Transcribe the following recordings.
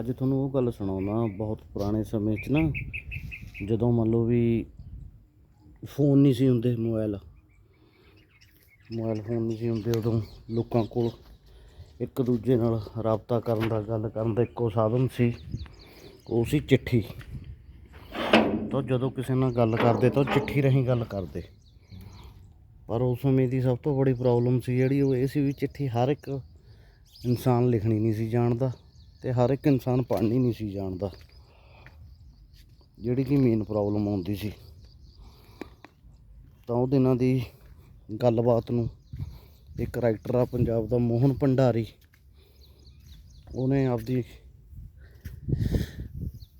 ਅੱਜ ਤੁਹਾਨੂੰ ਉਹ ਗੱਲ ਸੁਣਾਉਣਾ ਬਹੁਤ ਪੁਰਾਣੇ ਸਮੇਂ 'ਚ ਨਾ, ਜਦੋਂ ਮੰਨ ਲਓ ਵੀ ਫੋਨ ਨਹੀਂ ਸੀ ਹੁੰਦੇ ਮੋਬਾਈਲ ਮੋਬਾਈਲ ਫੋਨ ਨਹੀਂ ਸੀ ਹੁੰਦੇ ਉਦੋਂ ਲੋਕਾਂ ਕੋਲ ਇੱਕ ਦੂਜੇ ਨਾਲ ਰਾਬਤਾ ਕਰਨ ਦਾ ਗੱਲ ਕਰਨ ਦਾ ਇੱਕੋ ਸਾਧਨ ਸੀ, ਉਹ ਸੀ ਚਿੱਠੀ। ਤਾਂ ਜਦੋਂ ਕਿਸੇ ਨਾਲ ਗੱਲ ਕਰਦੇ ਤਾਂ ਚਿੱਠੀ ਰਾਹੀਂ ਗੱਲ ਕਰਦੇ। ਪਰ ਉਸ ਸਮੇਂ ਦੀ ਸਭ ਤੋਂ ਬੜੀ ਪ੍ਰੋਬਲਮ ਸੀ ਜਿਹੜੀ, ਉਹ ਇਹ ਸੀ ਵੀ ਚਿੱਠੀ ਹਰ ਇੱਕ ਇਨਸਾਨ ਲਿਖਣੀ ਨਹੀਂ ਸੀ ਜਾਣਦਾ। ਤੇ ਹਰ ਇੱਕ ਇਨਸਾਨ ਪੜ੍ਹਨੀ ਨਹੀਂ ਸੀ ਜਾਣਦਾ। ਜਿਹੜੀ ਕਿ ਮੇਨ ਪ੍ਰੋਬਲਮ ਆਉਂਦੀ ਸੀ। ਤਾਂ ਉਹ ਦਿਨਾਂ ਦੀ ਗੱਲਬਾਤ ਨੂੰ ਇੱਕ ਰਾਈਟਰ ਆ ਪੰਜਾਬ ਦਾ ਮੋਹਨ ਭੰਡਾਰੀ, ਉਹਨੇ ਆਪਦੀ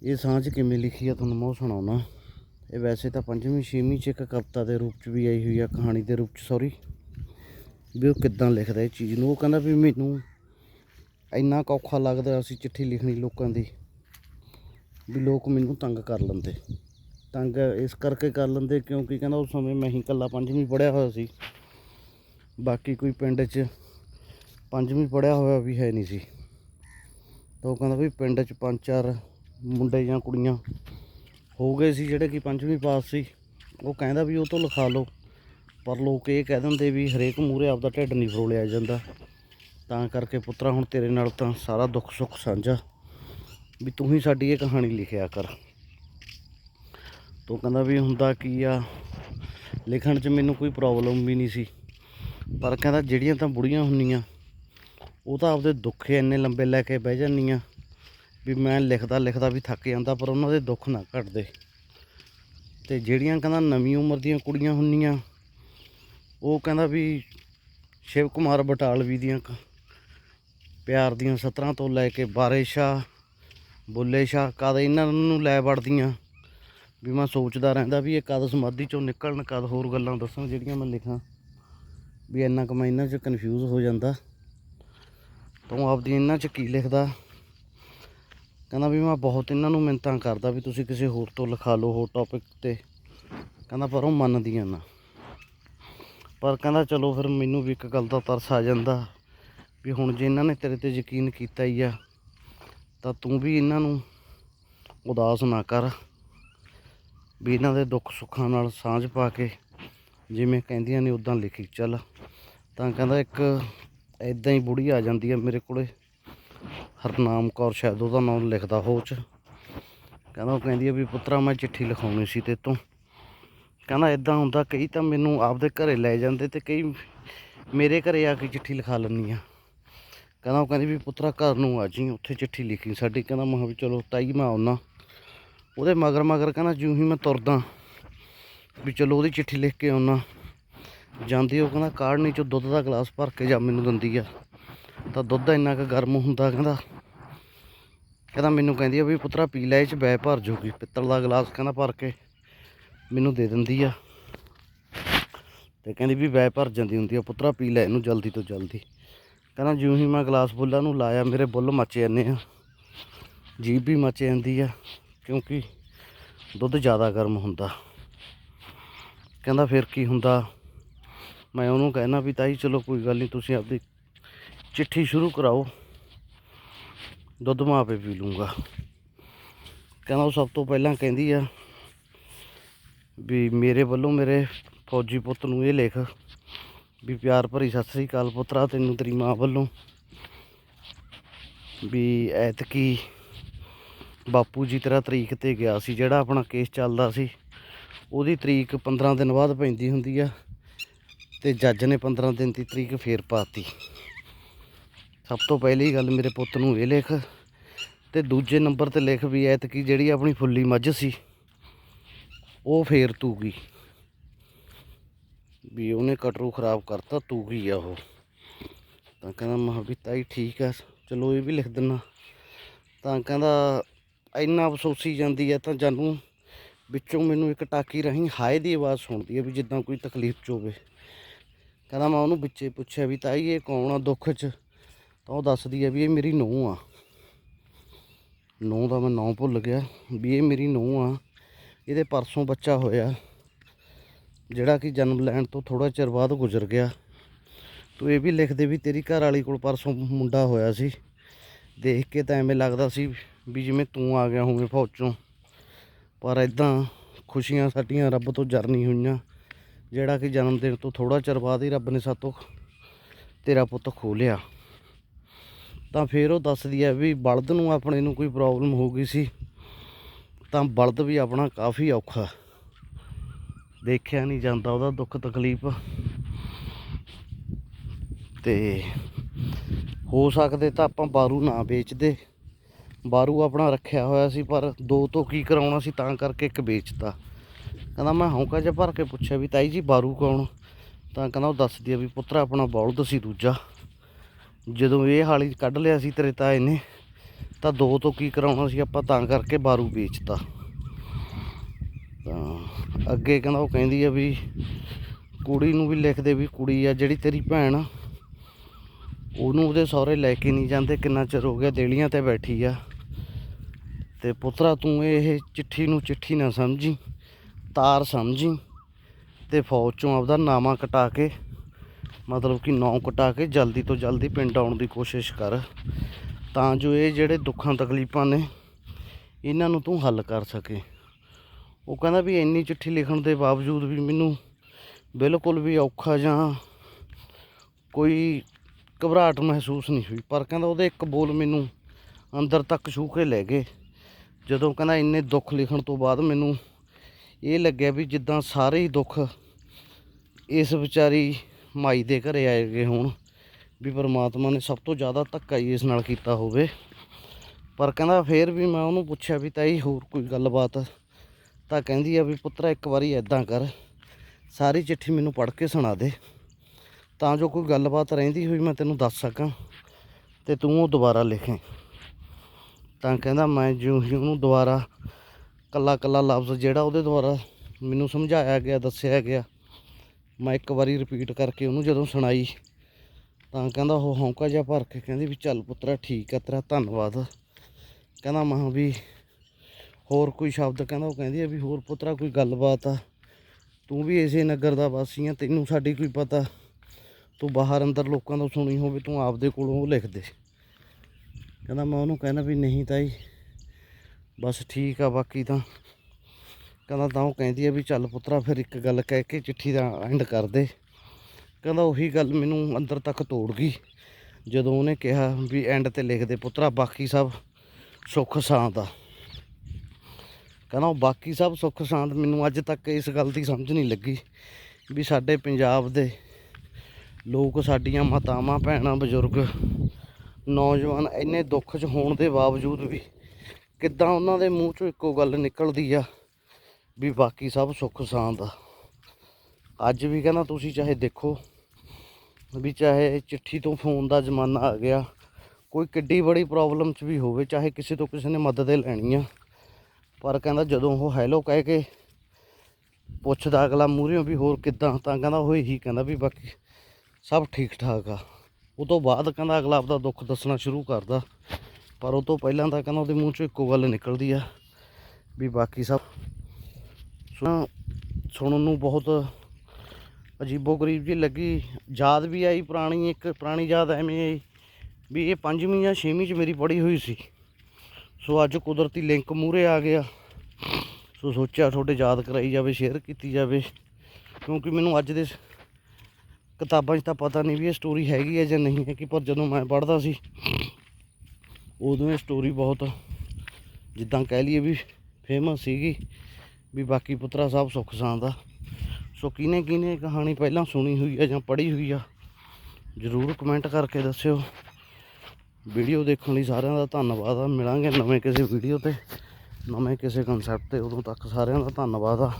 ਇਹ ਸਾਂਝ ਕਿਵੇਂ ਲਿਖੀ ਆ ਤੁਹਾਨੂੰ ਮੈਂ ਉਹ ਸੁਣਾਉਣਾ। ਇਹ ਵੈਸੇ ਤਾਂ ਪੰਜਵੀਂ, ਛੇਵੀਂ ਚ ਇੱਕ ਕਵਿਤਾ ਦੇ ਰੂਪ ਚ ਵੀ ਆਈ ਹੋਈ ਆ, ਕਹਾਣੀ ਦੇ ਰੂਪ ਚ ਸੌਰੀ ਵੀ ਉਹ ਕਿੱਦਾਂ ਲਿਖਦਾ ਇਹ ਚੀਜ਼ ਨੂੰ। ਉਹ ਕਹਿੰਦਾ ਵੀ ਮੈਨੂੰ ਇੰਨਾ ਕੁ ਔਖਾ ਲੱਗਦਾ ਸੀ ਚਿੱਠੀ ਲਿਖਣੀ ਲੋਕਾਂ ਦੀ, ਵੀ ਲੋਕ ਮੈਨੂੰ ਤੰਗ ਕਰ ਲੈਂਦੇ। ਤੰਗ ਇਸ ਕਰਕੇ ਕਰ ਲੈਂਦੇ ਕਿਉਂਕਿ ਕਹਿੰਦਾ ਉਸ ਸਮੇਂ ਮੈਂ ਹੀ ਇਕੱਲਾ ਪੰਜਵੀਂ ਪੜ੍ਹਿਆ ਹੋਇਆ ਸੀ। ਬਾਕੀ ਕੋਈ ਪਿੰਡ 'ਚ ਪੰਜਵੀਂ ਪੜ੍ਹਿਆ ਹੋਇਆ ਵੀ ਹੈ ਨਹੀਂ ਸੀ। ਤਾਂ ਉਹ ਕਹਿੰਦਾ ਵੀ ਪਿੰਡ 'ਚ ਪੰਜ ਚਾਰ ਮੁੰਡੇ ਜਾਂ ਕੁੜੀਆਂ ਹੋ ਗਏ ਸੀ ਜਿਹੜੇ ਕਿ ਪੰਜਵੀਂ ਪਾਸ ਸੀ। ਉਹ ਕਹਿੰਦਾ ਵੀ ਉਹ ਤੋਂ ਲਿਖਾ ਲਓ, ਪਰ ਲੋਕ ਇਹ ਕਹਿ ਦਿੰਦੇ ਵੀ ਹਰੇਕ ਮੂਰੇ ਆਪਦਾ ਢਿੱਡ ਨਹੀਂ ਫਰੋਲਿਆ ਜਾਂਦਾ। ਤਾਂ ਕਰਕੇ ਪੁੱਤਰਾ, ਹੁਣ ਤੇਰੇ ਨਾਲ ਤਾਂ ਸਾਰਾ ਦੁੱਖ ਸੁੱਖ ਸਾਂਝਾ। ਵੀ ਤੂੰ ਹੀ ਸਾਡੀ ਇਹ ਕਹਾਣੀ ਲਿਖਿਆ ਕਰ। ਤੂੰ ਕਹਿੰਦਾ ਵੀ ਹੁੰਦਾ ਕੀ ਆ, ਲਿਖਣ 'ਚ ਮੈਨੂੰ ਕੋਈ ਪ੍ਰੋਬਲਮ ਵੀ ਨਹੀਂ ਸੀ। ਪਰ ਕਹਿੰਦਾ ਜਿਹੜੀਆਂ ਤਾਂ ਬੁੜੀਆਂ ਹੁੰਦੀਆਂ ਉਹ ਤਾਂ ਆਪਦੇ ਦੁੱਖ ਇੰਨੇ ਲੰਬੇ ਲੈ ਕੇ ਬਹਿ ਜਾਂਦੀਆਂ ਵੀ ਮੈਂ ਲਿਖਦਾ ਲਿਖਦਾ ਵੀ ਥੱਕ ਜਾਂਦਾ, ਪਰ ਉਹਨਾਂ ਦੇ ਦੁੱਖ ਨਾ ਘਟਦੇ। ਤੇ ਜਿਹੜੀਆਂ ਕਹਿੰਦਾ ਨਵੀਂ ਉਮਰ ਦੀਆਂ ਕੁੜੀਆਂ ਹੁੰਦੀਆਂ ਉਹ ਕਹਿੰਦਾ ਵੀ ਸ਼ਿਵ ਕੁਮਾਰ ਬਟਾਲਵੀ ਦੀਆਂ ਪਿਆਰ ਦੀਆਂ ਸਤਰਾਂ ਤੋਂ ਲੈ ਕੇ ਬਾਰੇ ਸ਼ਾਹ, ਬੁੱਲੇ ਸ਼ਾਹ, ਕਦ ਇਹਨਾਂ ਨੂੰ ਲੈ ਵੜਦੀਆਂ। ਵੀ ਮੈਂ ਸੋਚਦਾ ਰਹਿੰਦਾ ਵੀ ਇਹ ਕਦ ਸਮਾਧੀ ਚੋਂ ਨਿਕਲਣ, ਕਦ ਹੋਰ ਗੱਲਾਂ ਦੱਸਣ ਜਿਹੜੀਆਂ ਮੈਂ ਲਿਖਾਂ। ਵੀ ਇੰਨਾ ਕੁ ਮੈਂ ਇਹਨਾਂ 'ਚ ਕਨਫਿਊਜ਼ ਹੋ ਜਾਂਦਾ। ਤੂੰ ਆਪਦੀ ਇਹਨਾਂ 'ਚ ਕੀ ਲਿਖਦਾ? ਕਹਿੰਦਾ ਵੀ ਮੈਂ ਬਹੁਤ ਇਹਨਾਂ ਨੂੰ ਮਿੰਤਾਂ ਕਰਦਾ ਵੀ ਤੁਸੀਂ ਕਿਸੇ ਹੋਰ ਤੋਂ ਲਿਖਾ ਲਓ ਹੋਰ ਟੌਪਿਕ ਤੇ। ਕਹਿੰਦਾ ਪਰ ਉਹ ਮੰਨਦੀਆਂ ਨਾ। ਪਰ ਕਹਿੰਦਾ ਚਲੋ ਫਿਰ ਮੈਨੂੰ ਵੀ ਇੱਕ ਗੱਲ ਦਾ ਤਰਸ ਆ ਜਾਂਦਾ। ਵੀ ਹੁਣ ਜੇ ਇਹਨਾਂ ਨੇ ਤੇਰੇ ਤੇ ਯਕੀਨ ਕੀਤਾ ਹੀ ਆ, ਤਾਂ ਤੂੰ ਵੀ ਇਹਨਾਂ ਨੂੰ ਉਦਾਸ ਨਾ ਕਰ, ਵੀ ਇਹਨਾਂ ਦੇ ਦੁੱਖ ਸੁੱਖਾਂ ਨਾਲ ਸਾਂਝ ਪਾ ਕੇ ਜਿਵੇਂ ਕਹਿੰਦੀਆਂ ਨੇ ਉਦਾਂ ਲਿਖੀ, ਚੱਲ। ਤਾਂ ਕਹਿੰਦਾ ਇੱਕ ਐਦਾਂ ਹੀ ਬੁੜੀ ਆ ਜਾਂਦੀ ਆ ਮੇਰੇ ਕੋਲੇ। ਹਰਨਾਮ ਕੌਰ ਸ਼ਾਇਦ ਉਹਦਾ ਨਾਮ ਲਿਖਦਾ ਹੋ ਚ। ਕਹਿੰਦਾ ਉਹ ਕਹਿੰਦੀ ਆ ਵੀ ਪੁੱਤਰਾ, ਮੈਂ ਚਿੱਠੀ ਲਿਖਾਉਣੀ ਸੀ ਤੇ ਤੂੰ। ਕਹਿੰਦਾ ਇਦਾਂ ਹੁੰਦਾ, ਕਈ ਤਾਂ ਮੈਨੂੰ ਆਪਦੇ ਘਰੇ ਲੈ ਜਾਂਦੇ ਤੇ ਕਈ ਮੇਰੇ ਘਰੇ ਆ ਕੇ ਚਿੱਠੀ ਲਿਖਾ ਲੈਂਦੀ ਆ। ਕਹਿੰਦਾ, ਉਹ ਕਹਿੰਦੀ ਵੀ ਪੁੱਤਰਾ ਘਰ ਨੂੰ ਆ ਜੀ ਉੱਥੇ ਚਿੱਠੀ ਲਿਖੀ ਸਾਡੀ। ਕਹਿੰਦਾ, ਮੈਂ ਕਿਹਾ ਵੀ ਚਲੋ ਤਾਈ, ਮੈਂ ਆਉਣਾ ਉਹਦੇ ਮਗਰ ਮਗਰ ਕਹਿੰਦਾ, ਜਿਉਂ ਹੀ ਮੈਂ ਤੁਰਦਾ, ਵੀ ਚਲੋ ਉਹਦੀ ਚਿੱਠੀ ਲਿਖ ਕੇ ਆਉਣਾ ਜਾਂਦੀ ਉਹ ਕਹਿੰਦਾ ਕਾੜਨੀ ਚੋਂ ਦੁੱਧ ਦਾ ਗਲਾਸ ਭਰ ਕੇ ਜਾ, ਮੈਨੂੰ ਦਿੰਦੀ ਆ। ਤਾਂ ਦੁੱਧ ਇੰਨਾ ਕੁ ਗਰਮ ਹੁੰਦਾ, ਕਹਿੰਦਾ। ਕਹਿੰਦਾ, ਮੈਨੂੰ ਕਹਿੰਦੀ ਆ ਵੀ ਪੁੱਤਰਾ ਪੀ ਲੈ, ਇਹ ਚ ਬੈ ਭਰ ਜੂਗੀ। ਪਿੱਤਲ ਦਾ ਗਲਾਸ ਕਹਿੰਦਾ ਭਰ ਕੇ, ਮੈਨੂੰ ਦੇ ਦਿੰਦੀ ਆ। ਤੇ ਕਹਿੰਦੀ ਵੀ ਬੈ ਭਰ ਜਾਂਦੀ ਹੁੰਦੀ ਆ। ਪੁੱਤਰਾ ਪੀ ਲੈ, ਇਹਨੂੰ ਜਲਦੀ ਤੋਂ ਜਲਦੀ। ਕਹਿੰਦਾ ਜਿਉਂ ਹੀ ਮੈਂ ਗਲਾਸ ਬੁੱਲਾਂ ਨੂੰ ਲਾਇਆ, ਮੇਰੇ ਬੁੱਲ ਮੱਚ ਜਾਂਦੇ ਆ। ਜੀਭ ਵੀ ਮੱਚ ਜਾਂਦੀ ਆ, ਕਿਉਂਕਿ ਦੁੱਧ ਜ਼ਿਆਦਾ ਗਰਮ ਹੁੰਦਾ। ਕਹਿੰਦਾ ਫਿਰ ਕੀ ਹੁੰਦਾ? ਮੈਂ ਉਹਨੂੰ ਕਹਿਣਾ ਵੀ ਤਾਈ ਚਲੋ ਕੋਈ ਗੱਲ ਨਹੀਂ, ਤੁਸੀਂ ਆਪਦੀ ਚਿੱਠੀ ਸ਼ੁਰੂ ਕਰਾਓ, ਦੁੱਧ ਮੈਂ ਆਪੇ ਪੀ ਲੂੰਗਾ। ਕਹਿੰਦਾ ਉਹ ਸਭ ਤੋਂ ਪਹਿਲਾਂ ਕਹਿੰਦੀ ਆ ਵੀ ਮੇਰੇ ਵੱਲੋਂ ਮੇਰੇ ਫੌਜੀ ਪੁੱਤ ਨੂੰ ਇਹ ਲਿਖ ਵੀ ਪਿਆਰ ਭਰੀ ਸਤਿ ਸ੍ਰੀ ਅਕਾਲ ਪੁੱਤਰਾ, ਤੈਨੂੰ ਤੇਰੀ ਮਾਂ ਵੱਲੋਂ। ਵੀ ਐਤਕੀ ਬਾਪੂ ਜੀ ਤੇਰਾ ਤਰੀਕ ਤੇ ਗਿਆ ਸੀ, ਜਿਹੜਾ ਆਪਣਾ ਕੇਸ ਚੱਲਦਾ ਸੀ, ਉਹਦੀ ਤਰੀਕ 15 ਦਿਨ ਬਾਅਦ ਪੈਂਦੀ ਹੁੰਦੀ ਆ ਤੇ ਜੱਜ ਨੇ 15 ਦਿਨ ਦੀ ਤਰੀਕ ਫੇਰ ਪਾਤੀ। ਸਭ ਤੋਂ ਪਹਿਲੀ ਗੱਲ ਮੇਰੇ ਪੁੱਤ ਨੂੰ ਇਹ ਲਿਖ ਤੇ ਦੂਜੇ ਨੰਬਰ ਤੇ ਲਿਖ ਵੀ ਐਤਕੀ ਜਿਹੜੀ ਆਪਣੀ ਫੁੱਲੀ ਮੱਝ ਸੀ, ਉਹ ਫੇਰ ਤੂਗੀ। ਵੀ ਉਹਨੇ ਕਟਰੂ ਖਰਾਬ ਕਰਤਾ, ਤੂੰ ਕੀ ਆ ਉਹ। ਤਾਂ ਕਹਿੰਦਾ, ਮੈਂ ਵੀ ਤਾਈ ਠੀਕ ਆ, ਚਲੋ ਇਹ ਵੀ ਲਿਖ ਦਿੰਨਾ। ਤਾਂ ਕਹਿੰਦਾ, ਇੰਨਾ ਅਫਸੋਸੀ ਜਾਂਦੀ ਹੈ ਤਾਂ ਜਾਨੂੰ, ਵਿੱਚੋਂ ਮੈਨੂੰ ਇੱਕ ਟਾਕੀ ਰਾਹੀਂ ਹਾਏ ਦੀ ਆਵਾਜ਼ ਸੁਣਦੀ ਹੈ ਵੀ ਜਿੱਦਾਂ ਕੋਈ ਤਕਲੀਫ 'ਚ ਹੋਵੇ। ਕਹਿੰਦਾ, ਮੈਂ ਉਹਨੂੰ ਵਿੱਚੇ ਪੁੱਛਿਆ ਵੀ ਤਾਈ ਇਹ ਕੌਣ ਆ ਦੁੱਖ 'ਚ? ਤਾਂ ਉਹ ਦੱਸਦੀ ਹੈ ਵੀ ਇਹ ਮੇਰੀ ਨੂੰਹ ਆ। ਨੂੰਹ ਦਾ ਮੈਂ ਨਾਂ ਭੁੱਲ ਗਿਆ, ਵੀ ਇਹ ਮੇਰੀ ਨੂੰਹ ਆ। ਇਹਦੇ ਪਰਸੋਂ ਬੱਚਾ ਹੋਇਆ। ਜਿਹੜਾ ਕਿ ਜਨਮ ਲੈਣ ਤੋਂ ਥੋੜਾ ਚਿਰ ਬਾਅਦ ਗੁਜ਼ਰ ਗਿਆ। ਤੂੰ ਇਹ ਵੀ ਲਿਖਦੇ ਵੀ ਤੇਰੀ ਘਰ ਵਾਲੀ ਕੋਲ ਪਰਸੋਂ ਮੁੰਡਾ ਹੋਇਆ ਸੀ। ਦੇਖ ਕੇ ਤਾਂ ਐਵੇਂ ਲੱਗਦਾ ਸੀ ਵੀ ਜਿਵੇਂ ਤੂੰ ਆ ਗਿਆ ਹੋਵੇਂ ਫੌਜ। ਚੋਂ ਪਰ ਇਦਾਂ ਖੁਸ਼ੀਆਂ ਸਾਡੀਆਂ ਰੱਬ ਤੋਂ ਜਰਨੀ ਹੋਈਆਂ। ਜਿਹੜਾ ਕਿ ਜਨਮ ਦਿਨ ਤੋਂ ਥੋੜਾ ਚਿਰ ਬਾਅਦ ਹੀ ਰੱਬ ਨੇ ਸਾਤੋਂ ਤੇਰਾ ਪੁੱਤ ਖੋਹ ਲਿਆ ਤਾਂ ਫਿਰ ਉਹ ਦੱਸਦੀ ਹੈ ਵੀ ਬਲਦ ਨੂੰ ਆਪਣੇ ਨੂੰ ਕੋਈ ਪ੍ਰੋਬਲਮ ਹੋ ਗਈ ਸੀ, ਤਾਂ ਬਲਦ ਵੀ ਆਪਣਾ ਕਾਫੀ ਔਖਾ। ਦੇਖਿਆ ਨਹੀਂ ਜਾਂਦਾ ਉਹਦਾ ਦੁੱਖ ਤਕਲੀਫ। ਤੇ ਹੋ ਸਕਦੇ ਤਾਂ ਆਪਾਂ ਬਾਰੂ ਨਾ ਵੇਚਦੇ। ਬਾਰੂ ਆਪਣਾ ਰੱਖਿਆ ਹੋਇਆ ਸੀ, ਪਰ ਦੋ ਤੋਂ ਕੀ ਕਰਾਉਣਾ ਸੀ ਤਾਂ ਕਰਕੇ ਇੱਕ ਵੇਚਤਾ। ਕਹਿੰਦਾ ਮੈਂ ਹੌਂਕਾ ਜਿਹਾ ਭਰ ਕੇ ਪੁੱਛਿਆ ਵੀ ਤਾਈ ਜੀ ਬਾਰੂ ਕੌਣ? ਤਾਂ ਕਹਿੰਦਾ ਉਹ ਦੱਸਦੀ ਆ ਵੀ ਪੁੱਤਰ ਆਪਣਾ ਬੌਲਦ ਸੀ ਦੂਜਾ। ਜਦੋਂ ਇਹ ਹਾਲੀ ਕੱਢ ਲਿਆ ਸੀ ਤੇਰੇ ਤਾਏ ਨੇ, ਤਾਂ ਦੋ ਤੋਂ ਕੀ ਕਰਾਉਣਾ ਸੀ ਆਪਾਂ ਤਾਂ ਕਰਕੇ ਬਾਰੂ ਵੇਚਤਾ। ਤਾਂ ਅੱਗੇ ਕਹਿੰਦਾ ਉਹ ਕਹਿੰਦੀ ਆ ਵੀ ਕੁੜੀ ਨੂੰ ਵੀ ਲਿਖਦੇ ਵੀ ਕੁੜੀ ਆ ਜਿਹੜੀ ਤੇਰੀ ਭੈਣ ਆ, ਉਹਨੂੰ ਉਹਦੇ ਸਹੁਰੇ ਲੈ ਕੇ ਨਹੀਂ ਜਾਂਦੇ ਕਿੰਨਾ ਚਿਰ ਹੋ ਗਿਆ ਦੇਲੀਆਂ ਤੇ ਬੈਠੀ ਆ। ਤੇ ਪੁੱਤਰਾ ਤੂੰ ਇਹ ਚਿੱਠੀ ਨੂੰ ਚਿੱਠੀ ਨਾ ਸਮਝੀ ਤਾਰ ਸਮਝੀ ਤੇ ਫੌਜ ਚੋਂ ਆਪਦਾ ਨਾਮਾ ਕਟਾ ਕੇ ਮਤਲਬ ਕਿ ਨੌ ਕਟਾ ਕੇ ਜਲਦੀ ਤੋਂ ਜਲਦੀ ਪਿੰਡ ਆਉਣ ਦੀ ਕੋਸ਼ਿਸ਼ ਕਰ। ਤਾਂ ਜੋ ਇਹ ਜਿਹੜੇ ਦੁੱਖਾਂ ਤਕਲੀਫਾਂ ਨੇ ਇਹਨਾਂ ਨੂੰ ਤੂੰ ਹੱਲ ਕਰ ਸਕੇ। ਉਹ ਕਹਿੰਦਾ ਵੀ ਇੰਨੀ ਚਿੱਠੀ ਲਿਖਣ ਦੇ ਬਾਵਜੂਦ ਵੀ ਮੈਨੂੰ ਬਿਲਕੁਲ ਵੀ ਔਖਾ ਜਾਂ ਕੋਈ ਘਬਰਾਹਟ ਮਹਿਸੂਸ ਨਹੀਂ ਹੋਈ। ਪਰ ਕਹਿੰਦਾ ਉਹਦੇ ਇੱਕ ਬੋਲ ਮੈਨੂੰ ਅੰਦਰ ਤੱਕ ਛੂਹ ਕੇ ਲੈ ਗਏ। ਜਦੋਂ ਕਹਿੰਦਾ ਇੰਨੇ ਦੁੱਖ ਲਿਖਣ ਤੋਂ ਬਾਅਦ ਮੈਨੂੰ ਇਹ ਲੱਗਿਆ ਵੀ ਜਿੱਦਾਂ ਸਾਰੇ ਹੀ ਦੁੱਖ ਇਸ ਵਿਚਾਰੀ ਮਾਈ ਦੇ ਘਰੇ ਆਏ ਗਏ ਹੋਣ ਵੀ ਪਰਮਾਤਮਾ ਨੇ ਸਭ ਤੋਂ ਜ਼ਿਆਦਾ ਧੱਕਾ ਹੀ ਇਸ ਨਾਲ ਕੀਤਾ ਹੋਵੇ। ਪਰ ਕਹਿੰਦਾ ਫੇਰ ਵੀ ਮੈਂ ਉਹਨੂੰ ਪੁੱਛਿਆ ਵੀ ਤਾਈ ਹੋਰ ਕੋਈ ਗੱਲਬਾਤ ਤਾਂ ਕਹਿੰਦੀ ਆ ਵੀ ਪੁੱਤਰਾ, ਇੱਕ ਵਾਰੀ ਐਦਾਂ ਕਰ। ਸਾਰੀ ਚਿੱਠੀ ਮੈਨੂੰ ਪੜ੍ਹ ਕੇ ਸੁਣਾ ਦੇ। ਤਾਂ ਜੋ ਕੋਈ ਗੱਲਬਾਤ ਰਹਿੰਦੀ ਹੋਈ ਮੈਂ ਤੈਨੂੰ ਦੱਸ ਸਕਾਂ ਤੇ ਤੂੰ ਉਹ ਦੁਬਾਰਾ ਲਿਖੇ। ਤਾਂ ਕਹਿੰਦਾ, ਮੈਂ ਜਿਉਂ ਹੀ ਉਹਨੂੰ ਦੁਬਾਰਾ ਕੱਲਾ ਕੱਲਾ ਲਫ਼ਜ਼ ਜਿਹੜਾ ਉਹਦੇ ਦੁਆਰਾ ਮੈਨੂੰ ਸਮਝਾਇਆ ਗਿਆ, ਦੱਸਿਆ ਗਿਆ, ਮੈਂ ਇੱਕ ਵਾਰੀ ਰਿਪੀਟ ਕਰਕੇ ਉਹਨੂੰ ਜਦੋਂ ਸੁਣਾਈ, ਤਾਂ ਕਹਿੰਦਾ ਉਹ ਹੌਂਕਾ ਜਿਹਾ ਭਰ ਕੇ ਕਹਿੰਦੀ ਵੀ ਚੱਲ ਪੁੱਤਰਾ, ਠੀਕ ਆ ਤੇਰਾ ਧੰਨਵਾਦ। ਕਹਿੰਦਾ ਮਾਂ ਵੀ ਹੋਰ ਕੋਈ ਸ਼ਬਦ ਕਹਿੰਦਾ, ਉਹ ਕਹਿੰਦੀ ਆ ਵੀ ਹੋਰ ਪੁੱਤਰਾ, ਕੋਈ ਗੱਲਬਾਤ ਆ। ਤੂੰ ਵੀ ਇਸੇ ਨਗਰ ਦਾ ਵਾਸੀ ਆ, ਤੈਨੂੰ ਸਾਡੀ ਕੋਈ ਪਤਾ। ਤੂੰ ਬਾਹਰ ਅੰਦਰ ਲੋਕਾਂ ਤੋਂ ਸੁਣੀ ਹੋਵੇ, ਤੂੰ ਆਪਦੇ ਕੋਲੋਂ ਉਹ ਲਿਖ ਦੇ। ਕਹਿੰਦਾ ਮੈਂ ਉਹਨੂੰ ਕਹਿੰਦਾ ਵੀ ਨਹੀਂ ਤਾਈ, ਬਸ ਠੀਕ ਆ ਬਾਕੀ ਤਾਂ। ਕਹਿੰਦਾ ਤਾਂ ਉਹ ਕਹਿੰਦੀ ਆ ਵੀ ਚੱਲ ਪੁੱਤਰਾ, ਫਿਰ ਇੱਕ ਗੱਲ ਕਹਿ ਕੇ ਚਿੱਠੀ ਦਾ ਐਂਡ ਕਰ ਦੇ। ਕਹਿੰਦਾ ਉਹੀ ਗੱਲ ਮੈਨੂੰ ਅੰਦਰ ਤੱਕ ਤੋੜ ਗਈ। ਜਦੋਂ ਉਹਨੇ ਕਿਹਾ ਵੀ ਐਂਡ ਤੇ ਲਿਖ ਦੇ ਪੁੱਤਰਾ, ਬਾਕੀ ਸਭ ਸੁੱਖ ਸਾਂਦ ਆ। ਕਹਿੰਦਾ ਉਹ ਬਾਕੀ ਸਭ ਸੁੱਖ ਸ਼ਾਂਤ ਮੈਨੂੰ ਅੱਜ ਤੱਕ ਇਸ ਗੱਲ ਦੀ ਸਮਝ ਨਹੀਂ ਲੱਗੀ ਵੀ ਸਾਡੇ ਪੰਜਾਬ ਦੇ ਲੋਕ ਸਾਡੀਆਂ ਮਾਤਾਵਾਂ, ਭੈਣਾਂ, ਬਜ਼ੁਰਗ, ਨੌਜਵਾਨ ਇੰਨੇ ਦੁੱਖ 'ਚ ਹੋਣ ਦੇ ਬਾਵਜੂਦ ਵੀ ਕਿੱਦਾਂ ਉਹਨਾਂ ਦੇ ਮੂੰਹ 'ਚੋਂ ਇੱਕੋ ਗੱਲ ਨਿਕਲਦੀ ਆ ਵੀ ਬਾਕੀ ਸਭ ਸੁੱਖ ਸ਼ਾਂਤ ਆ। ਅੱਜ ਵੀ ਕਹਿੰਦਾ ਤੁਸੀਂ ਚਾਹੇ ਦੇਖੋ ਵੀ ਚਾਹੇ ਚਿੱਠੀ ਤੋਂ ਫੋਨ ਦਾ ਜ਼ਮਾਨਾ ਆ ਗਿਆ, ਕੋਈ ਕਿੱਡੀ ਬੜੀ ਪ੍ਰੋਬਲਮ 'ਚ ਵੀ ਹੋਵੇ, ਚਾਹੇ ਕਿਸੇ ਤੋਂ ਕਿਸੇ ਨੇ ਮਦਦ ਲੈਣੀ ਆ। ਪਰ ਕਹਿੰਦਾ ਜਦੋਂ ਉਹ ਹੈਲੋ ਕਹਿ ਕੇ ਪੁੱਛਦਾ, ਅਗਲਾ ਮੂਹਰਿਓਂ ਵੀ ਹੋਰ ਕਿੱਦਾਂ? ਤਾਂ ਕਹਿੰਦਾ ਉਹ ਇਹੀ ਕਹਿੰਦਾ ਵੀ ਬਾਕੀ ਸਭ ਠੀਕ ਠਾਕ ਆ। ਉਹ ਤੋਂ ਬਾਅਦ ਕਹਿੰਦਾ ਅਗਲਾ ਆਪਦਾ ਦੁੱਖ ਦੱਸਣਾ ਸ਼ੁਰੂ ਕਰਦਾ। ਪਰ ਉਹ ਤੋਂ ਪਹਿਲਾਂ ਤਾਂ ਕਹਿੰਦਾ ਉਹਦੇ ਮੂੰਹ ਚੋਂ ਇੱਕੋ ਗੱਲ ਨਿਕਲਦੀ ਆ ਵੀ ਬਾਕੀ ਸਭ ਸੁਣ- ਸੁਣਨ ਨੂੰ ਬਹੁਤ ਅਜੀਬੋ ਗਰੀਬ ਜੀ ਲੱਗੀ। ਯਾਦ ਵੀ ਆਈ ਪੁਰਾਣੀ, ਇੱਕ ਪੁਰਾਣੀ ਯਾਦ ਐਵੇਂ ਆਈ ਵੀ ਇਹ ਪੰਜਵੀਂ ਜਾਂ ਛੇਵੀਂ 'ਚ ਮੇਰੀ ਪੜ੍ਹੀ ਹੋਈ ਸੀ। ਸੋ ਅੱਜ ਕੁਦਰਤੀ ਲਿੰਕ ਮੂਹਰੇ ਆ ਗਿਆ। ਸੋ ਸੋਚਿਆ ਤੁਹਾਡੇ ਯਾਦ ਕਰਾਈ ਜਾਵੇ ਸ਼ੇਅਰ ਕੀਤੀ ਜਾਵੇ। ਕਿਉਂਕਿ ਮੈਨੂੰ ਅੱਜ ਦੇ ਕਿਤਾਬਾਂ 'ਚ ਤਾਂ ਪਤਾ ਨਹੀਂ ਵੀ ਇਹ ਸਟੋਰੀ ਹੈਗੀ ਹੈ ਜਾਂ ਨਹੀਂ ਹੈ ਕਿ ਪਰ ਜਦੋਂ ਮੈਂ ਪੜ੍ਹਦਾ ਸੀ, ਉਦੋਂ ਇਹ ਸਟੋਰੀ ਬਹੁਤ ਜਿੱਦਾਂ ਕਹਿ ਲਈਏ ਵੀ ਫੇਮਸ ਸੀਗੀ, ਵੀ ਬਾਕੀ ਪੁੱਤਰਾ ਸਾਹਿਬ ਸੁੱਖ ਸਾਂਦ ਆ ਸੋ ਕਿਹਨੇ ਕਿਹਨੇ ਇਹ ਕਹਾਣੀ ਪਹਿਲਾਂ ਸੁਣੀ ਹੋਈ ਆ ਜਾਂ ਪੜ੍ਹੀ ਹੋਈ ਆ, ਜਰੂਰ ਕਮੈਂਟ ਕਰਕੇ ਦੱਸਿਓ। ਵੀਡੀਓ ਦੇਖਣ ਲਈ ਸਾਰਿਆਂ ਦਾ ਧੰਨਵਾਦ ਆ। ਮਿਲਾਂਗੇ ਨਵੇਂ ਕਿਸੇ ਵੀਡੀਓ ਤੇ। ਨਵੇਂ ਕਿਸੇ ਕਨਸੈਪਟ ਤੇ ਉਦੋਂ ਤੱਕ ਸਾਰਿਆਂ ਦਾ ਧੰਨਵਾਦ ਆ।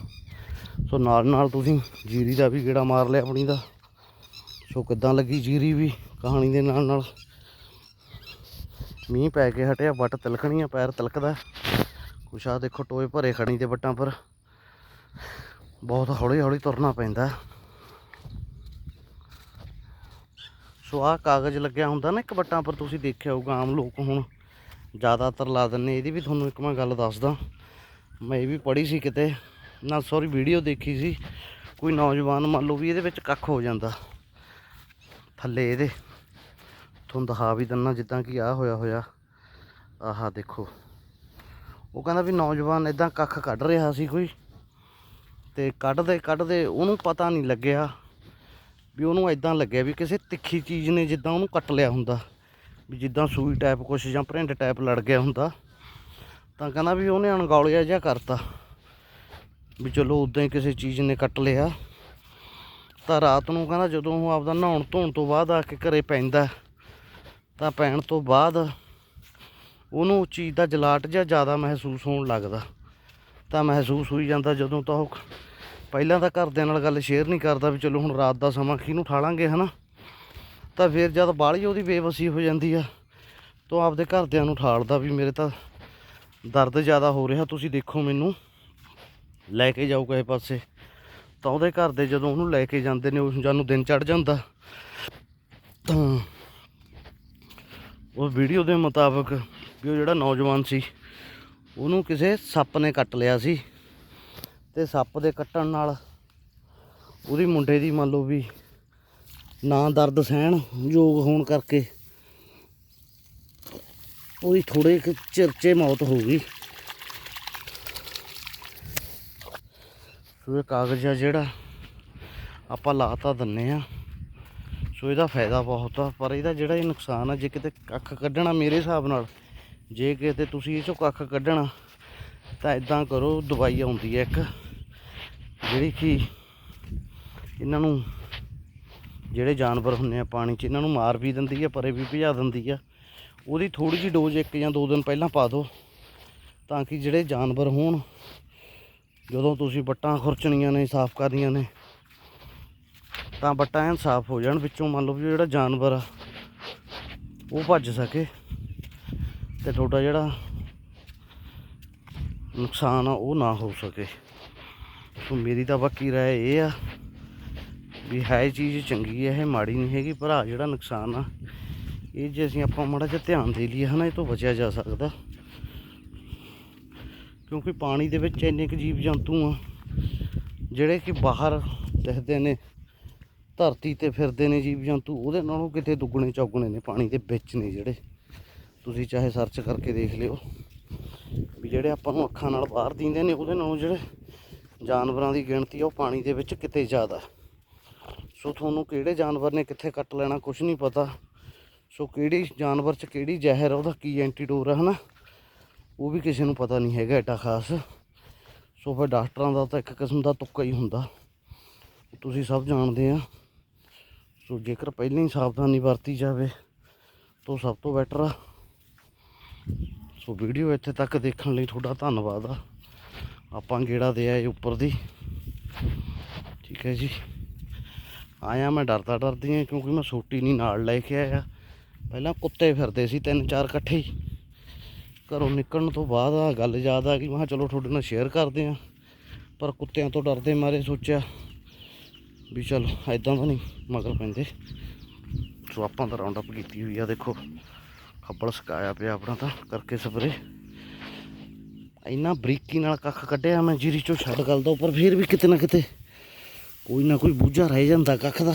ਸੋ ਨਾਲ ਨਾਲ ਤੁਸੀਂ ਜੀਰੀ ਦਾ ਵੀ ਗੇੜਾ ਮਾਰ ਲਿਆ ਆਪਣੀ ਦਾ। ਸੋ ਕਿੱਦਾਂ ਲੱਗੀ ਜੀਰੀ ਵੀ ਕਹਾਣੀ ਦੇ ਨਾਲ ਨਾਲ? ਮੀਂਹ ਪੈ ਕੇ ਹਟਿਆ, ਵੱਟ ਤਿਲਕਣੀਆਂ ਪੈਰ ਤਿਲਕਦਾ। ਕੁਛ ਆ ਦੇਖੋ, ਟੋਏ ਭਰੇ ਖੜੀ ਦੇ ਵੱਟਾਂ ਪਰ। ਬਹੁਤ ਹੌਲੀ ਹੌਲੀ ਤੁਰਨਾ ਪੈਂਦਾ। ਸੋ ਆਹ ਕਾਗਜ਼ ਲੱਗਿਆ ਹੁੰਦਾ ਨਾ ਇੱਕ ਵੱਟਾਂ ਪਰ, ਤੁਸੀਂ ਦੇਖਿਆ ਹੋਊਗਾ ਆਮ ਲੋਕ ਹੁਣ। ਜ਼ਿਆਦਾਤਰ ਲਾ ਦਿੰਨੇ ਇਹਦੀ ਵੀ ਤੁਹਾਨੂੰ ਇੱਕ ਮੈਂ ਗੱਲ ਦੱਸਦਾ। ਮੈਂ ਇਹ ਵੀ ਪੜ੍ਹੀ ਸੀ ਕਿਤੇ। ਨਾ ਸੌਰੀ ਵੀਡੀਓ ਦੇਖੀ ਸੀ। ਕੋਈ ਨੌਜਵਾਨ ਮੰਨ ਲਓ ਵੀ ਇਹਦੇ ਵਿੱਚ ਕੱਖ ਹੋ ਜਾਂਦਾ। ਥੱਲੇ ਇਹਦੇ। ਤੁਹਾਨੂੰ ਦਿਖਾ ਵੀ ਦਿੰਨਾ ਜਿੱਦਾਂ ਕਿ ਆ ਹੋਇਆ ਹੋਇਆ। ਆਹਾ ਦੇਖੋ। ਉਹ ਕਹਿੰਦਾ ਵੀ ਨੌਜਵਾਨ ਇਦਾਂ ਕੱਖ ਕੱਢ ਰਿਹਾ ਸੀ ਕੋਈ। ਤੇ ਕੱਢਦੇ ਕੱਢਦੇ ਉਹਨੂੰ ਪਤਾ ਨਹੀਂ ਲੱਗਿਆ। ਵੀ ਉਹਨੂੰ ਇਦਾਂ ਲੱਗਿਆ ਵੀ ਕਿਸੇ ਤਿੱਖੀ ਚੀਜ਼ ਨੇ ਜਿੱਦਾਂ ਉਹਨੂੰ ਕੱਟ ਲਿਆ ਹੁੰਦਾ। ਵੀ ਜਿੱਦਾਂ ਸੂਈ ਟਾਈਪ ਕੁਛ ਜਾਂ ਭਰਿੰਡ ਟਾਈਪ ਲੜ ਗਿਆ ਹੁੰਦਾ, ਤਾਂ ਕਹਿੰਦਾ ਵੀ ਉਹਨੇ ਅਣਗੌਲਿਆ ਜਿਹਾ ਕਰਤਾ। ਵੀ ਚਲੋ ਉਦਾਂ ਹੀ ਕਿਸੇ ਚੀਜ਼ ਨੇ ਕੱਟ ਲਿਆ। ਤਾਂ ਰਾਤ ਨੂੰ ਕਹਿੰਦਾ ਜਦੋਂ ਉਹ ਆਪਦਾ ਨਹਾਉਣ ਧੋਣ ਤੋਂ ਬਾਅਦ ਆ ਕੇ ਘਰੇ ਪੈਂਦਾ, ਤਾਂ ਪੈਣ ਤੋਂ ਬਾਅਦ ਉਹਨੂੰ ਉਸ ਚੀਜ਼ ਦਾ ਜਲਾਟ ਜਿਹਾ ਜ਼ਿਆਦਾ ਮਹਿਸੂਸ ਹੋਣ ਲੱਗਦਾ। ਤਾਂ ਮਹਿਸੂਸ ਹੋਈ ਜਾਂਦਾ ਜਦੋਂ ਤਾਂ ਉਹ ਪਹਿਲਾਂ ਤਾਂ ਘਰਦਿਆਂ ਨਾਲ ਗੱਲ ਸ਼ੇਅਰ ਨਹੀਂ ਕਰਦਾ ਵੀ ਚਲੋ ਹੁਣ ਰਾਤ ਦਾ ਸਮਾਂ ਕਿਹਨੂੰ ਠਾਲਾਂਗੇ, ਹਨਾ? ਤਾਂ ਫਿਰ ਜਦ ਬਾਹਲੀ ਉਹਦੀ ਬੇਵਸੀ ਹੋ ਜਾਂਦੀ ਆ, ਤਾਂ ਉਹ ਆਪਦੇ ਘਰਦਿਆਂ ਨੂੰ ਠਾਲਦਾ ਵੀ ਮੇਰੇ ਤਾਂ ਦਰਦ ਜ਼ਿਆਦਾ ਹੋ ਰਿਹਾ, ਤੁਸੀਂ ਦੇਖੋ ਮੈਨੂੰ। ਲੈ ਕੇ ਜਾਓ ਕਿਸੇ ਪਾਸੇ। ਤਾਂ ਉਹਦੇ ਘਰ ਦੇ ਜਦੋਂ ਉਹਨੂੰ ਲੈ ਕੇ ਜਾਂਦੇ ਨੇ ਉਸ ਨੂੰ ਦਿਨ ਚੜ ਜਾਂਦਾ। ਤਾਂ ਉਹ ਵੀਡੀਓ ਦੇ ਮੁਤਾਬਕ ਵੀ ਉਹ ਜਿਹੜਾ ਨੌਜਵਾਨ ਸੀ, ਉਹਨੂੰ ਕਿਸੇ ਸੱਪ ਨੇ ਕੱਟ ਲਿਆ ਸੀ। ਤੇ ਸੱਪ ਦੇ ਕੱਟਣ ਨਾਲ ਉਹਦੀ ਮੁੰਡੇ ਦੀ ਮੰਨ ਲਓ ਵੀ ਨਾ ਦਰਦ ਸਹਿਣ ਯੋਗ ਹੋਣ ਕਰਕੇ ਉਹਦੀ ਥੋੜੇ ਕੁ ਚਿਰ ਮੌਤ ਹੋ ਗਈ। ਸੋ ਇਹ ਕਾਗਜ਼ ਆ ਜਿਹੜਾ ਆਪਾਂ ਲਾ ਤਾਂ ਦਿੰਨੇ ਆ। ਸੋ ਇਹਦਾ ਫਾਇਦਾ ਬਹੁਤ ਆ, ਪਰ ਇਹਦਾ ਜਿਹੜਾ ਇਹ ਨੁਕਸਾਨ ਆ, ਜੇ ਕਿਤੇ ਕੱਖ ਕੱਢਣਾ ਮੇਰੇ ਹਿਸਾਬ ਨਾਲ, ਜੇ ਕਿਤੇ ਤੁਸੀਂ ਇਹ ਚੋਂ ਕੱਖ ਕੱਢਣਾ, ਤਾਂ ਇਦਾਂ ਕਰੋ, ਦਵਾਈ ਆਉਂਦੀ ਹੈ ਇੱਕ, ਜਿਹੜੀ ਕਿ ਇਹਨਾਂ ਨੂੰ ਜਿਹੜੇ ਜਾਨਵਰ ਹੁੰਦੇ ਆ ਪਾਣੀ 'ਚ, ਇਹਨਾਂ ਨੂੰ ਮਾਰ ਵੀ ਦਿੰਦੀ ਆ, ਪਰੇ ਵੀ ਭਜਾ ਦਿੰਦੀ ਆ। ਉਹਦੀ ਥੋੜੀ ਜਿਹੀ ਡੋਜ਼ ਇੱਕ ਜਾਂ ਦੋ ਦਿਨ ਪਹਿਲਾਂ ਪਾ ਦਿਓ, ਤਾਂ ਕਿ ਜਿਹੜੇ ਜਾਨਵਰ ਹੋਣ, ਜਦੋਂ ਤੁਸੀਂ ਵੱਟਾਂ ਖੁਰਚਣੀਆਂ ਨੇ, ਸਾਫ਼ ਕਰਨੀਆਂ ਨੇ, ਤਾਂ ਵੱਟਾਂ ਐਨ ਸਾਫ਼ ਹੋ ਜਾਣ ਵਿੱਚੋਂ, ਮੰਨ ਲਓ ਵੀ ਜਿਹੜਾ ਜਾਨਵਰ ਆ, ਉਹ ਭੱਜ ਸਕੇ ਤੇ ਤੁਹਾਡਾ ਜਿਹੜਾ ਨੁਕਸਾਨ ਆ, ਉਹ ਨਾ ਹੋ ਸਕੇ। ਸੋ ਮੇਰੀ ਤਾਂ ਬਾਕੀ ਰਾਏ ਇਹ ਆ ਵੀ ਹੈ ਚੀਜ਼ ਚੰਗੀ ਹੈ, ਇਹ ਮਾੜੀ ਨਹੀਂ ਹੈਗੀ, ਪਰ ਆ ਜਿਹੜਾ ਨੁਕਸਾਨ ਆ, ਇਹ ਜੇ ਅਸੀਂ ਆਪਾਂ ਮਾੜਾ ਜਿਹਾ ਧਿਆਨ ਦੇ ਲਈਏ, ਹਨਾ, ਇਹ ਤੋਂ ਬਚਿਆ ਜਾ ਸਕਦਾ। ਕਿਉਂਕਿ ਪਾਣੀ ਦੇ ਵਿੱਚ ਇੰਨੇ ਕੁ ਜੀਵ ਜੰਤੂ ਆ, ਜਿਹੜੇ ਕਿ ਬਾਹਰ ਦਿਖਦੇ ਨੇ, ਧਰਤੀ ਤੇ ਫਿਰਦੇ ਨੇ ਜੀਵ ਜੰਤੂ, ਉਹਦੇ ਨਾਲੋਂ ਕਿਤੇ ਦੁੱਗਣੇ ਚੌਗਣੇ ਨੇ ਪਾਣੀ ਦੇ ਵਿੱਚ ਨੇ ਜਿਹੜੇ। ਤੁਸੀਂ ਚਾਹੇ ਸਰਚ ਕਰਕੇ ਦੇਖ ਲਿਓ, ਵੀ ਜਿਹੜੇ ਆਪਾਂ ਨੂੰ ਅੱਖਾਂ ਨਾਲ ਬਾਹਰ ਦਿੰਦੇ ਨੇ, ਉਹਦੇ ਨਾਲੋਂ ਜਿਹੜੇ ਜਾਨਵਰਾਂ ਦੀ ਗਿਣਤੀ ਆ, ਉਹ ਪਾਣੀ ਦੇ ਵਿੱਚ ਕਿਤੇ ਜ਼ਿਆਦਾ। ਸੋ ਤੁਹਾਨੂੰ ਕਿਹੜੇ ਜਾਨਵਰ ਨੇ ਕਿੱਥੇ ਕੱਟ ਲੈਣਾ ਕੁਝ ਨਹੀਂ ਪਤਾ। ਸੋ ਕਿਹੜੀ ਜਾਨਵਰ 'ਚ ਕਿਹੜੀ ਜ਼ਹਿਰ ਆ, ਉਹਦਾ ਕੀ ਐਂਟੀਡੋਰ ਆ, ਹਨਾ? ਉਹ ਵੀ ਕਿਸੇ ਨੂੰ ਪਤਾ ਨਹੀਂ ਹੈਗਾ ਐਡਾ ਖਾਸ। ਸੋ ਫਿਰ ਡਾਕਟਰਾਂ ਦਾ ਤਾਂ ਇੱਕ ਕਿਸਮ ਦਾ ਤੁੱਕਾ ਹੀ ਹੁੰਦਾ। ਤੁਸੀਂ ਸਭ ਜਾਣਦੇ ਆ। ਸੋ ਜੇਕਰ ਪਹਿਲਾਂ ਹੀ ਸਾਵਧਾਨੀ ਵਰਤੀ ਜਾਵੇ, ਤਾਂ ਸਭ ਤੋਂ ਬੈਟਰ ਆ। ਸੋ ਵੀਡੀਓ ਇੱਥੇ ਤੱਕ ਦੇਖਣ ਲਈ ਤੁਹਾਡਾ ਧੰਨਵਾਦ ਆ। ਆਪਾਂ ਗੇੜਾ ਦੇ ਆਏ ਉੱਪਰ ਦੀ। ਠੀਕ ਹੈ ਜੀ। ਆਇਆ ਮੈਂ ਡਰਦਾ ਡਰਦੀ ਆ ਕਿਉਂਕਿ ਮੈਂ ਸੋਟੀ ਨਹੀਂ ਨਾਲ ਲੈ ਕੇ ਆਇਆ। ਪਹਿਲਾਂ ਕੁੱਤੇ ਫਿਰਦੇ ਸੀ ਤਿੰਨ ਚਾਰ ਇਕੱਠੇ ਹੀ। ਘਰੋਂ ਨਿਕਲਣ ਤੋਂ ਬਾਅਦ ਆ ਗੱਲ ਯਾਦ ਆ ਗਈ, ਮੈਂ ਕਿਹਾ ਚਲੋ ਤੁਹਾਡੇ ਨਾਲ ਸ਼ੇਅਰ ਕਰਦੇ ਆ ਪਰ ਕੁੱਤਿਆਂ ਤੋਂ ਡਰਦੇ ਮਾਰੇ ਸੋਚਿਆ ਵੀ ਚਲ ਐਦਾਂ ਤਾਂ ਨਹੀਂ, ਮਗਰ ਪੈਂਦੇ। ਸੋ ਆਪਾਂ ਤਾਂ ਰਾਉਂਡ ਅਪ ਕੀਤੀ ਹੋਈ ਆ, ਦੇਖੋ। ਖੱਬਲ ਸਕਾਇਆ ਪਿਆ ਆਪਣਾ ਤਾਂ, ਕਰਕੇ ਸਪਰੇ। ਇੰਨਾ ਬਰੀਕੀ ਨਾਲ ਕੱਖ ਕੱਢਿਆ ਮੈਂ, ਜੀਰੀ ਚੋਂ ਛੱਡ ਗੱਲ ਦਾ ਉੱਪਰ, ਫਿਰ ਵੀ ਕਿਤੇ ਨਾ ਕਿਤੇ ਕੋਈ ਨਾ ਕੋਈ ਬੂਝਾ ਰਹਿ ਜਾਂਦਾ ਕੱਖ ਦਾ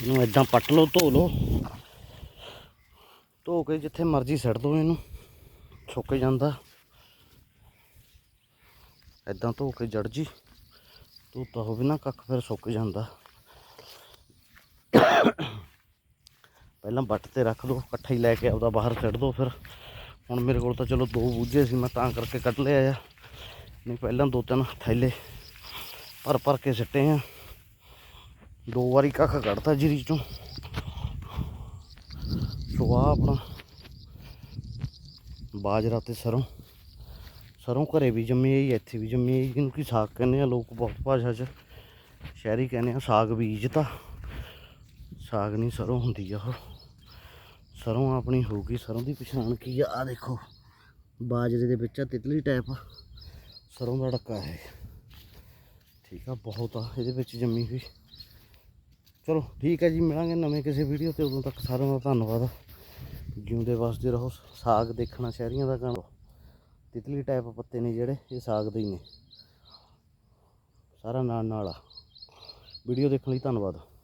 ਇਹਨੂੰ ਇਦਾਂ ਪੱਟ ਲਓ ਧੋ ਲਓ ਧੋ ਕੇ ਜਿੱਥੇ ਮਰਜ਼ੀ ਸੱਟ ਦਿਓ ਇਹਨੂੰ ਸੁੱਕ ਜਾਂਦਾ ਇਦਾਂ ਧੋ ਕੇ ਜੜ ਜੀ ਧੋਤਾ ਹੋਵੇ ਨਾ ਕੱਖ ਫਿਰ ਸੁੱਕ ਜਾਂਦਾ ਪਹਿਲਾਂ ਬੱਟ ਤੇ ਰੱਖ ਦੋ ਇਕੱਠਾ ਹੀ ਲੈ ਕੇ ਆਪਦਾ ਬਾਹਰ ਕੱਢ ਦੋ ਫਿਰ ਹੁਣ ਮੇਰੇ ਕੋਲ ਤਾਂ ਚਲੋ ਦੋ ਬੂਝੇ ਸੀ, ਮੈਂ ਤਾਂ ਕਰਕੇ ਕੱਢ ਲਿਆ ਆ। ਨਹੀਂ, ਪਹਿਲਾਂ ਦੋ ਤਿੰਨ ਥੈਲੇ ਭਰ ਭਰ ਕੇ ਸਿੱਟੇ ਆ। ਦੋ ਵਾਰੀ ਕੱਖ ਕੱਢਤਾ ਜੀਰੀ ਚੋਂ। ਸੋ ਆਹ ਆਪਣਾ। ਬਾਜਰਾ ਤੇ ਸਰੋਂ। ਸਰੋਂ ਘਰੇ ਵੀ ਜੰਮੀ ਹੈ ਇੱਥੇ ਵੀ ਜੰਮੀ ਹੈ ਇਹਨੂੰ ਕੀ ਸਾਗ ਕਹਿੰਦੇ ਆ ਲੋਕ ਬਹੁਤ ਭਾਸ਼ਾ 'ਚ। ਸ਼ਹਿਰੀ ਕਹਿੰਦੇ ਆ ਸਾਗ ਬੀਜਤਾ ਸਾਗ ਨਹੀਂ, ਸਰੋਂ ਹੁੰਦੀ ਆ ਉਹ। ਸਰੋਂ ਆਪਣੀ ਹੋਊਗੀ, ਸਰੋਂ ਦੀ ਪਛਾਣ ਕੀ ਆ? ਆ ਦੇਖੋ, ਬਾਜਰੇ ਦੇ ਵਿੱਚ ਆ ਤਿਤਲੀ ਟਾਈਪ ਸਰੋਂ ਦਾ ਡੱਕਾ ਹੈ ਠੀਕ ਆ, ਬਹੁਤ ਆ, ਇਹਦੇ ਵਿੱਚ ਜੰਮੀ ਹੋਈ। ਚਲੋ, ਠੀਕ ਹੈ ਜੀ, ਮਿਲਾਂਗੇ ਨਵੇਂ ਕਿਸੇ ਵੀਡੀਓ ਤੇ, ਉਦੋਂ ਤੱਕ ਸਾਰਿਆਂ ਦਾ ਧੰਨਵਾਦ। ਜਿਉਂਦੇ ਵਸਦੇ ਰਹੋ, ਸਾਗ ਦੇਖਣਾ ਸ਼ਹਿਰੀਆਂ ਦਾ ਕੰਮ। ਤਿਤਲੀ ਟਾਈਪ ਪੱਤੇ ਨੇ ਜਿਹੜੇ, ਇਹ ਸਾਗ ਦੇ ਹੀ ਨੇ। ਸਾਰਾ ਨਾਲ ਨਾਲ ਆ। ਵੀਡੀਓ ਦੇਖਣ ਲਈ ਧੰਨਵਾਦ।